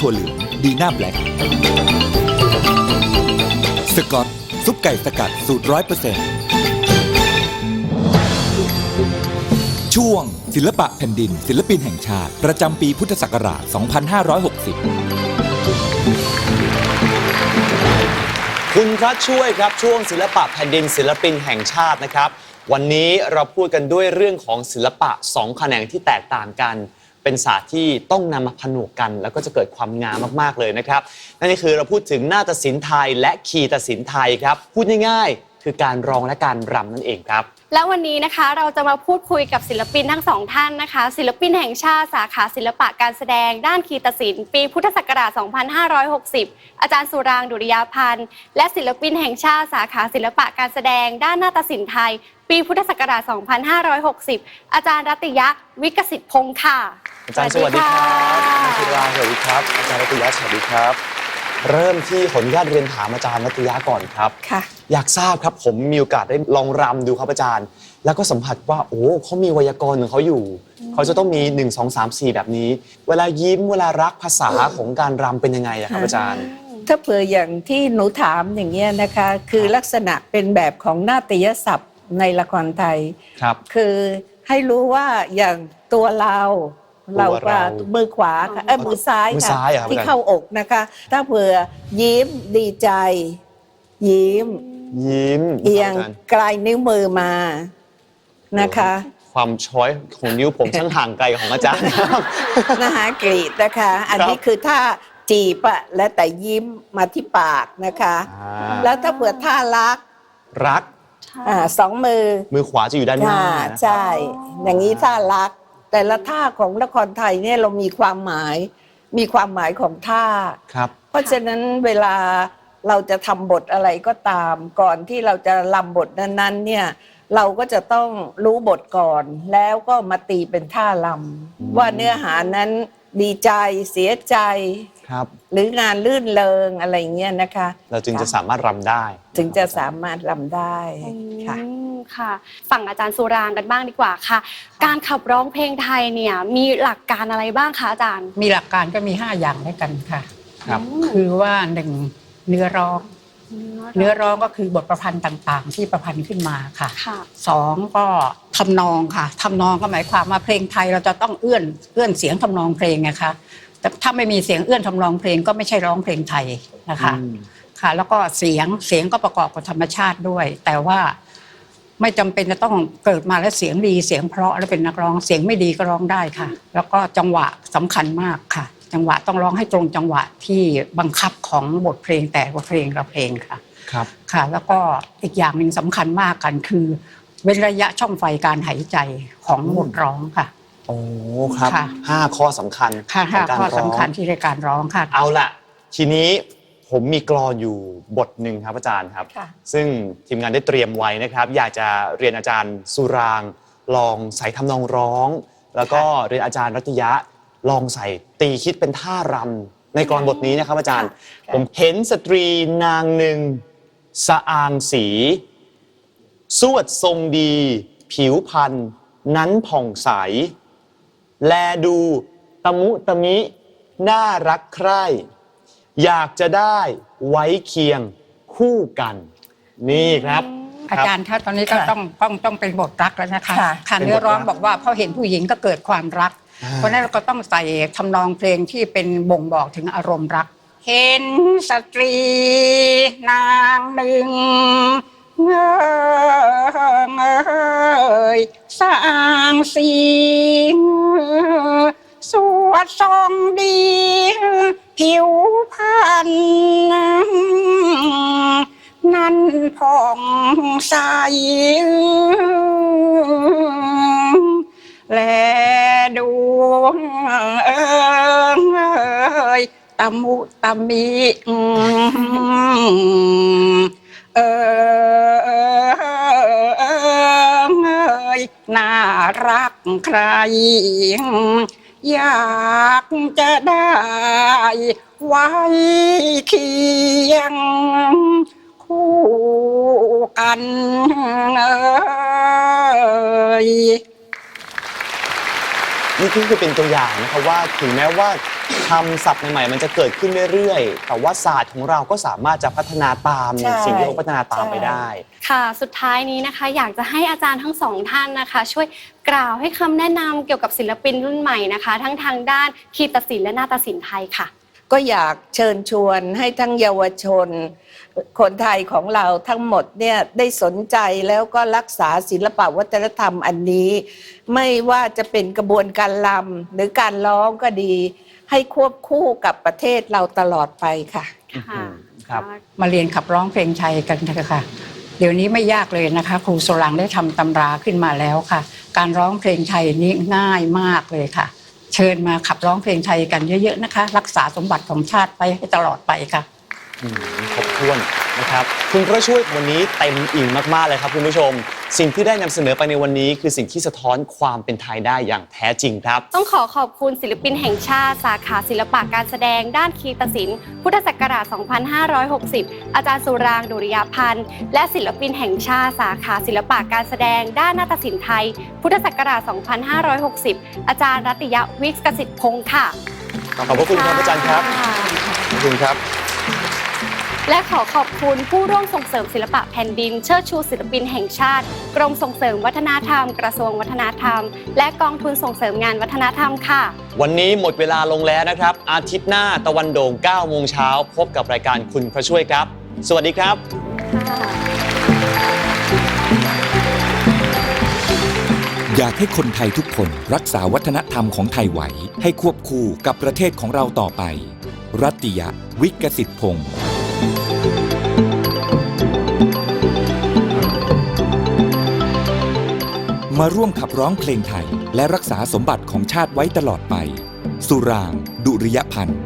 ถั่วเหลือง ดีน่าแบล็กสกอตซุปไก่สกัดสูตรร้อยเปอร์เซ็นต์ช่วง ศิลปะแผ่นดิน ศิลปินแห่งชาติ ประจำปีพุทธศักราช 2560 คุณพระช่วยครับช่วงศิลปะแผ่นดินศิลปินแห่งชาตินะครับ วันนี้เราพูดกันด้วยเรื่องของศิลปะสองแขนงที่แตกต่างกัน เป็นศาสตร์ที่ต้องนำมาผนวกกัน แล้วก็จะเกิดความงามมากๆเลยนะครับ นั่นก็คือเราพูดถึงนาฏศิลป์ไทยและคีตศิลป์ไทยครับ พูดง่ายๆ คือการร้องและการรำนั่นเองครับ แล้ววันนี้นะคะเราจะมาพูดคุยกับศิลปินทั้งสองท่านนะคะ ศิลปินแห่งชาติสาขาศิลปะการแสดง ด้านคีตศิลป์ปีพุทธศักราช 2560 อาจารย์สุรางค์ดุริยาพันธ์ และศิลปินแห่งชาติสาขาศิลปะการแสดง ด้านนาฏศิลป์ไทย ปีพุทธศักราช 2560 อาจารย์รัตยะวิกสิทธิ์พงศ์ค่ะอาจารย์สวัสดีครับอาจารย์ธีราสวัสดีครับ อาจารย์รัตยะสวัสดีครับ เริ่มที่ขออนุญาตเรียนถามอาจารย์รัตยะก่อนครับ ค่ะ อยากทราบครับผมมีโอกาสได้ลองรำดูครับอาจารย์ แล้วก็สัมผัสว่าโอ้เขามีไวยากรณ์ของเขาอยู่ เขาจะต้องมี 1 2 3 4 แบบนี้ เวลายิ้มเวลารักภาษาของการรำเป็นยังไงอะครับอาจารย์ถ้าเผื่ออย่างที่หนูถามอย่างเงี้ยนะคะ คือลักษณะเป็นแบบของนาฏยศัพท์ ในละครไทยครับ คือให้รู้ว่าอย่างตัวเราตัวเราเราก็มือขวาค่ะเอ้ยมือซ้ายมือค่ะซ้ายเหรอครับที่อาจารย์ เข้าอกนะคะ ถ้าเผื่อยิ้มดีใจ ยิ้ม ยิ้มเอียงครับอาจารย์กลายนิ้วมือมานะคะ ความช้อยของนิ้วผมช่างห่างไกลของอาจารย์ครับ นะคะกรีดนะคะ อันนี้ครับคือท่าจีบอะและแต่ยิ้มมาที่ปากนะคะ อ่า แล้วถ้าเผื่อท่ารักรัก อ่าสองมือมือขวาจะอยู่ด้านหน้าค่ะนะครับใช่ อย่างนี้ท่ารัก แต่ละท่าของละครไทยเนี่ยเรามีความหมาย มีความหมายของท่า ครับ เพราะฉะนั้นเวลาเราจะทำบทอะไรก็ตาม ก่อนที่เราจะลำบทนั้นๆเนี่ยเราก็จะต้องรู้บทก่อน แล้วก็มาตีเป็นท่าลำว่าเนื้อหานั้นดีใจเสียใจ ครับ หรืองานลื่นเลงอะไรอย่างเงี้ยนะคะ เราจึงจะสามารถรำได้ถึงจะสามารถลำได้ค่ะ อืมค่ะ ฝั่งอาจารย์สุรางค์กันบ้างดีกว่าค่ะ การขับร้องเพลงไทยเนี่ยมีหลักการอะไรบ้างคะอาจารย์มีหลักการก็มี 5 อย่างด้วยกันค่ะ ครับคือว่าหนึ่งเนื้อร้อง เนื้อร้องก็คือบทประพันธ์ต่างๆ ที่ประพันธ์ขึ้นมาค่ะค่ะ สองก็ทำนองค่ะทำนองก็หมายความว่าเพลงไทยเราจะต้องเอื้อนเอื้อนเสียงทำนองเพลงไงคะ แต่ถ้าไม่มีเสียงเอื้อนทำนองเพลงก็ไม่ใช่ร้องเพลงไทยนะคะอืมค่ะ แล้วก็เสียงเสียงก็ประกอบกับธรรมชาติด้วย แต่ว่าไม่จำเป็นจะต้องเกิดมาแล้วเสียงดีเสียงเพราะแล้วเป็นนักร้องเสียงไม่ดีก็ร้องได้ค่ะ แล้วก็จังหวะสำคัญมากค่ะ จังหวะต้องร้องให้ตรงจังหวะที่บังคับของบทเพลงแต่ละเพลงละเพลงค่ะครับค่ะ แล้วก็อีกอย่างหนึ่งสำคัญมากกันคือ เว้นระยะช่องไฟการหายใจของบทร้องค่ะ โอ้ครับค่ะ ห้าข้อสำคัญค่ะของการข้อร้องสำคัญที่ในการร้องค่ะ เอาล่ะทีนี้ผมมีกรอนอยู่บทหนึ่งครับอาจารย์ครับ ค่ะ ซึ่งทีมงานได้เตรียมไว้นะครับ อยากจะเรียนอาจารย์สุรางค์ลองใส่ทำนองร้อง แล้วก็เรียนอาจารย์รัตยะลองใส่ตีคิดเป็นท่ารำในกรอนบทนี้นะครับอาจารย์ ค่ะ ผมเห็นสตรีนางหนึ่งสะอางสี สวดทรงดี ผิวพรรณนั้นผ่องใส แลดูตะมุตะมิ น่ารักใคร่ อยากจะได้ไว้เคียงคู่กัน นี่ครับ อาจารย์ถ้าตอนนี้ก็ค่ะต้องต้องต้องเป็นบทรักแล้วนะคะค่ะ ค่ะเป็นเนื้อร้องบทรักบอกว่าพอเห็นผู้หญิงก็เกิดความรัก อ่า เพราะฉะนั้นเราก็ต้องใส่ทำนองเพลงที่เป็นบ่งบอกถึงอารมณ์รัก เห็นสตรีนางหนึ่งเงยสร้างสีส วดทรงดี ผิวพรรณนั้นผ่องใสแลดูเอยตะมุตะมิเอยน่ารักใคร อยากจะได้ไว้เคียง คู่กันเอ่ย นี่คือเป็นตัวอย่างนะครับว่าถึงแม้ว่า คำศัพท์ใหม่ๆ มันจะเกิดขึ้นเรื่อยๆ แต่ว่าศาสตร์ของเราก็สามารถจะพัฒนาตามใช่สิ่งที่เขาพัฒนาตามไปได้ ค่ะ สุดท้ายนี้นะคะ อยากจะให้อาจารย์ทั้งสองท่านนะคะ ช่วยกล่าวให้คำแนะนำเกี่ยวกับศิลปินรุ่นใหม่นะคะ ทั้งทางด้านคีตศิลป์และนาฏศิลป์ไทยค่ะ ก็อยากเชิญชวนให้ทั้งเยาวชน คนไทยของเราทั้งหมดเนี่ยได้สนใจแล้วก็รักษาศิลปวัฒนธรรมอันนี้ ไม่ว่าจะเป็นกระบวนการลำหรือการร้องก็ดี ให้ควบคู่กับประเทศเราตลอดไปค่ะ ค่ะครับ มาเรียนขับร้องเพลงไทยกันเถอะค่ะ เดี๋ยวนี้ไม่ยากเลยนะคะ ครูโซลังได้ทำตำราขึ้นมาแล้วค่ะ การร้องเพลงไทยนี้ง่ายมากเลยค่ะ เชิญมาขับร้องเพลงไทยกันเยอะๆนะคะ รักษาสมบัติของชาติไปให้ตลอดไปค่ะ อืมครบถ้วน นะครับคุณพระช่วยวันนี้เต็มอิ่มมากๆเลยครับคุณผู้ชม สิ่งที่ได้นำเสนอไปในวันนี้ คือสิ่งที่สะท้อนความเป็นไทยได้อย่างแท้จริงครับ ต้องขอขอบคุณศิลปินแห่งชาติ สาขาศิลปะการแสดง ด้านคีตศิลป์พุทธศักราช 2560 อาจารย์สุรางค์ดุริยาพันธ์ และศิลปินแห่งชาติ สาขาศิลปะการแสดง ด้านนาฏศิลป์ไทย พุทธศักราช 2560 อาจารย์รัตยวิกสิทธิ์พงศ์ค่ะ ขอบพระคุณครับอาจารย์ครับะขอบคุณครับ และขอขอบคุณผู้ร่วมส่งเสริมศิลปะแผ่นดิน เชิดชูศิลปินแห่งชาติ กรมส่งเสริมวัฒนธรรม กระทรวงวัฒนธรรม และกองทุนส่งเสริมงานวัฒนธรรมค่ะ วันนี้หมดเวลาลงแล้วนะครับ อาทิตย์หน้าตะวันโด่ง9โมงเช้าพบกับรายการคุณพระช่วยครับ สวัสดีครับอยากให้คนไทยทุกคนรักษาวัฒนธรรมของไทยไว้ ให้ควบคู่กับประเทศของเราต่อไป รัตติยะ วิกสิทธิ์พงศ์ มาร่วมขับร้องเพลงไทย และรักษาสมบัติของชาติไว้ตลอดไป สุราง ดุริยพันธ์